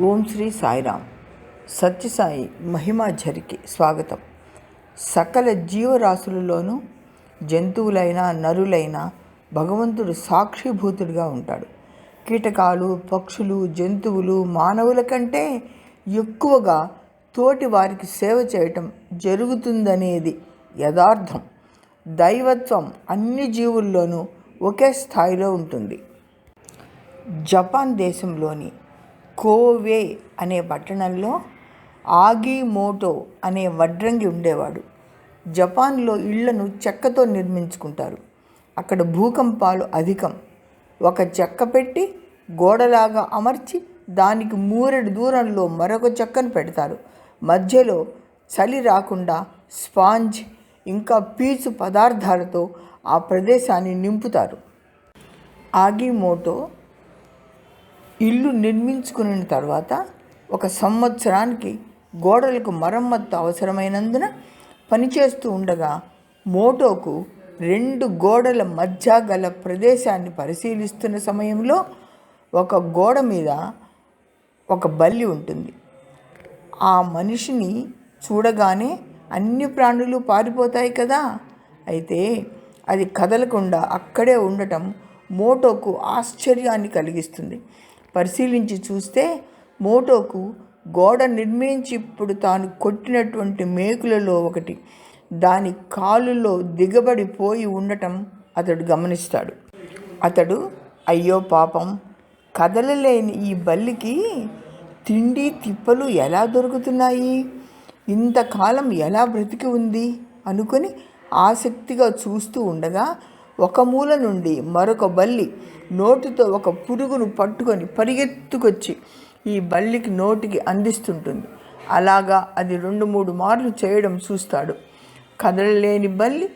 ఓం శ్రీ సాయిరామ్. సత్యసాయి మహిమాఝరికి స్వాగతం. సకల జీవరాశులలోనూ జంతువులైనా నరులైన భగవంతుడు సాక్షిభూతుడిగా ఉంటాడు. కీటకాలు పక్షులు జంతువులు మానవుల కంటే ఎక్కువగా తోటి వారికి సేవ చేయటం జరుగుతుందనేది యథార్థం. దైవత్వం అన్ని జీవుల్లోనూ ఒకే స్థాయిలో ఉంటుంది. జపాన్ దేశంలోని కోవే అనే పట్టణంలో ఆగిమోటో అనే వడ్రంగి ఉండేవాడు. జపాన్లో ఇళ్ళను చెక్కతో నిర్మించుకుంటారు. అక్కడ భూకంపాలు అధికం. ఒక చెక్క పెట్టి గోడలాగా అమర్చి దానికి మూరెడు దూరంలో మరొక చెక్కను పెడతారు. మధ్యలో చలి రాకుండా స్పాంజ్ ఇంకా పీచు పదార్థాలతో ఆ ప్రదేశాన్ని నింపుతారు. ఆగిమోటో ఇల్లు నిర్మించుకున్న తర్వాత ఒక సంవత్సరానికి గోడలకు మరమ్మత్తు అవసరమైనందున పనిచేస్తూ ఉండగా మోటోకు రెండు గోడల మధ్య గల ప్రదేశాన్ని పరిశీలిస్తున్న సమయంలో ఒక గోడ మీద ఒక బల్లి ఉంటుంది. ఆ మనిషిని చూడగానే అన్ని ప్రాణులు పారిపోతాయి కదా! అయితే అది కదలకుండా అక్కడే ఉండటం మోటోకు ఆశ్చర్యాన్ని కలిగిస్తుంది. పరిశీలించి చూస్తే మోటోకు గోడ నిర్మించి ఇప్పుడు తాను కొట్టినటువంటి మేకులలో ఒకటి. దాని కాలులో దిగబడిపోయి ఉండటం అతడు గమనిస్తాడు. అతడు అయ్యో పాపం కదలలేని ఈ బల్లికి తిండి తిప్పలు ఎలా దొరుకుతున్నాయి? ఇంతకాలం ఎలా బ్రతికి ఉంది? అనుకొని ఆసక్తిగా చూస్తూ ఉండగా ఒక మూల నుండి మరొక బల్లి నోటితో ఒక పురుగును పట్టుకొని పరిగెత్తుకొచ్చి ఈ బల్లికి నోటికి అందిస్తుంటుంది. అలాగా అది రెండు మూడు మార్లు చేయడం చూస్తాడు. కదలలేని బల్లి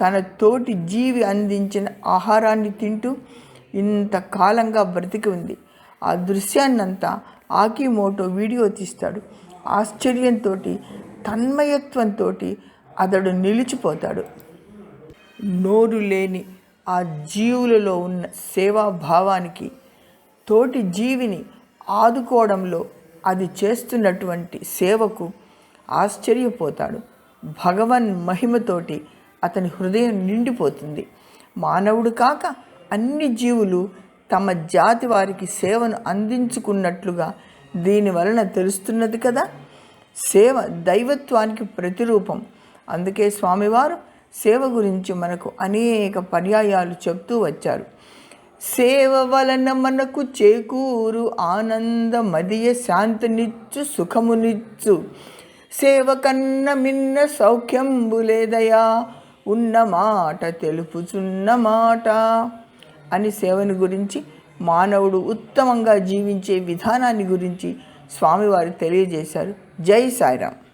తన తోటి జీవి అందించిన ఆహారాన్ని తింటూ ఇంతకాలంగా బ్రతికి ఉంది. ఆ దృశ్యాన్నంతా ఆకిమోటో వీడియో తీస్తాడు. ఆశ్చర్యంతో తన్మయత్వంతో అతడు నిలిచిపోతాడు. నోరు లేని ఆ జీవులలో ఉన్న సేవాభావానికి తోటి జీవిని ఆదుకోవడంలో అది చేస్తున్నటువంటి సేవకు ఆశ్చర్యపోతాడు. భగవన్ మహిమతోటి అతని హృదయం నిండిపోతుంది. మానవుడు కాక అన్ని జీవులు తమ జాతి వారికి సేవను అందించుకున్నట్లుగా దీని వలన తెలుస్తున్నది కదా. సేవ దైవత్వానికి ప్రతిరూపం. అందుకే స్వామివారు సేవ గురించి మనకు అనేక పర్యాయాలు చెప్తూ వచ్చారు. సేవ వలన మనకు చేకూరు ఆనంద మదియ శాంతినిచ్చు సుఖమునిచ్చు. సేవ కన్న మిన్న సౌఖ్యంబు లేదయా? ఉన్న మాట తెలుపుచున్న మాట. అని సేవని గురించి మానవుడు ఉత్తమంగా జీవించే విధానాన్ని గురించి స్వామివారు తెలియజేశారు. జై సాయిరామ్.